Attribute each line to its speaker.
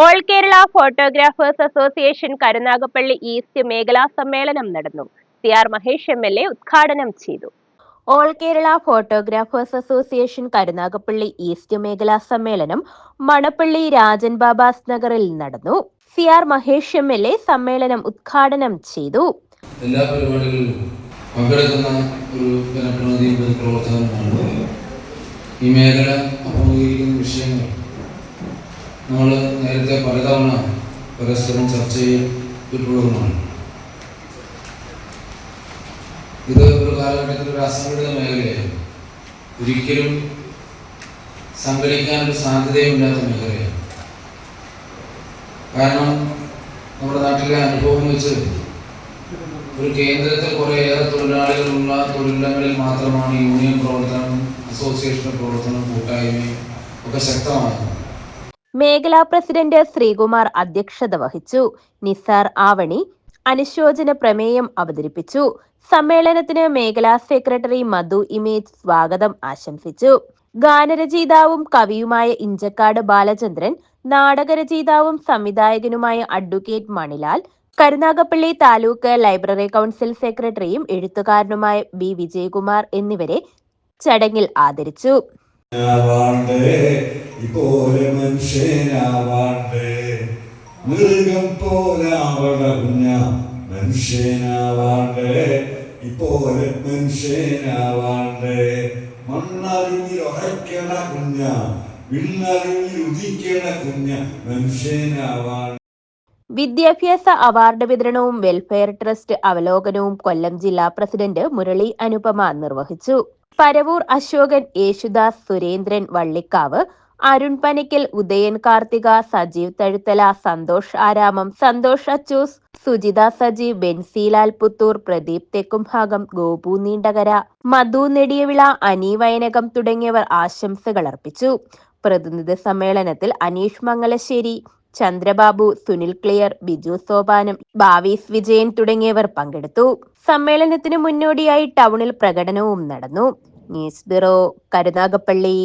Speaker 1: All Kerala photographers association Karunagappally east മേഖലാ സമ്മേളനം നടന്നു. C R Mahesh M L A ഉദ്ഘാടനം ചെയ്തു. All Kerala photographers association Karunagappally east മേഖലാ സമ്മേളനം മണപ്പള്ളി രാജൻ ബാബാസ് നഗറിൽ നടന്നു. C R Mahesh M L A സമ്മേളനം ഉദ്ഘാടനം ചെയ്തു.
Speaker 2: എല്ലാ പരിപാടികളിലും പങ്കെടുക്കുന്ന ഒരു ജനപ്രതിനിധി ഈ മേഖല അഭിമുഖീകരിക്കുന്ന വിഷയങ്ങൾ നമ്മൾ നേരത്തെ പലതവണ പരസ്പരം ചർച്ച ചെയ്തിട്ടുള്ളതുമാണ്. ഇത് ഒരു കാലഘട്ടത്തിൽ ഒരു അസംഘടിത മേഖലയായിരുന്നു. ഒരിക്കലും സംഘടിക്കാനൊരു സാധ്യതയുമില്ലാത്ത മേഖലയാണ് കാരണം നമ്മുടെ നാട്ടിലെ അനുഭവം വെച്ച് ഒരു കേന്ദ്രത്തിൽ കുറേയേറെ തൊഴിലാളികളുള്ള തൊഴിലിടങ്ങളിൽ മാത്രമാണ് യൂണിയൻ പ്രവർത്തനം അസോസിയേഷൻ പ്രവർത്തനം കൂട്ടായ്മയും ഒക്കെ ശക്തമാകുന്നത്
Speaker 1: മേഖലാ പ്രസിഡന്റ് ശ്രീകുമാർ അധ്യക്ഷത വഹിച്ചു. നിസാർ ആവണി അനുശോചന പ്രമേയം അവതരിപ്പിച്ചു. സമ്മേളനത്തിന് മേഖലാ സെക്രട്ടറി മധു ഇമേജ് സ്വാഗതം ആശംസിച്ചു. ഗാനരചയിതാവും കവിയുമായ ഇഞ്ചക്കാട് ബാലചന്ദ്രൻ നാടകരചയിതാവും സംവിധായകനുമായ advocate Manilal Karunagappally taluk library council സെക്രട്ടറിയും എഴുത്തുകാരനുമായ ബി വിജയകുമാർ എന്നിവരെ ചടങ്ങിൽ ആദരിച്ചു.
Speaker 3: ഇപ്പോലെ മനുഷ്യനാവാണ്ടേ. മൃഗം പോലാവണ കുഞ്ഞ മനുഷ്യനാവാണ്ടേ. ഇപ്പോലെ മനുഷ്യനാവാണ്ടേ. മണ്ണറിഞ്ഞിൽ ഉറയ്ക്കണ കുഞ്ഞ വിണ്ണറിഞ്ഞിൽ ഉദിക്കണ കുഞ്ഞ മനുഷ്യനാവാണ്ടേ.
Speaker 1: വിദ്യാഭ്യാസ അവാർഡ് വിതരണവും വെൽഫെയർ ട്രസ്റ്റ് അവലോകനവും കൊല്ലം ജില്ലാ പ്രസിഡന്റ് മുരളി അനുപമ നിർവഹിച്ചു. പരവൂർ അശോകൻ യേശുദാസ് സുരേന്ദ്രൻ വള്ളിക്കാവ് അരുൺ പനിക്കൽ ഉദയൻ കാർത്തിക സജീവ് തഴുത്തല സന്തോഷ് ആരാമം സന്തോഷ് അച്ചൂസ് സുജിത സജീവ് ബെൻസിലാൽ പുത്തൂർ പ്രദീപ് തെക്കുംഭാഗം ഗോപു നീണ്ടകര മധു നെടിയവിള അനി വയനകം തുടങ്ങിയവർ ആശംസകൾ അർപ്പിച്ചു. പ്രതിനിധി സമ്മേളനത്തിൽ അനീഷ് മംഗലശ്ശേരി ചന്ദ്രബാബു സുനിൽ ക്ലിയർ ബിജു സോപാനം ഭാവീസ് വിജയൻ തുടങ്ങിയവർ പങ്കെടുത്തു. സമ്മേളനത്തിന് മുന്നോടിയായി ടൗണിൽ പ്രകടനവും നടന്നു. News bureau Karunagappally.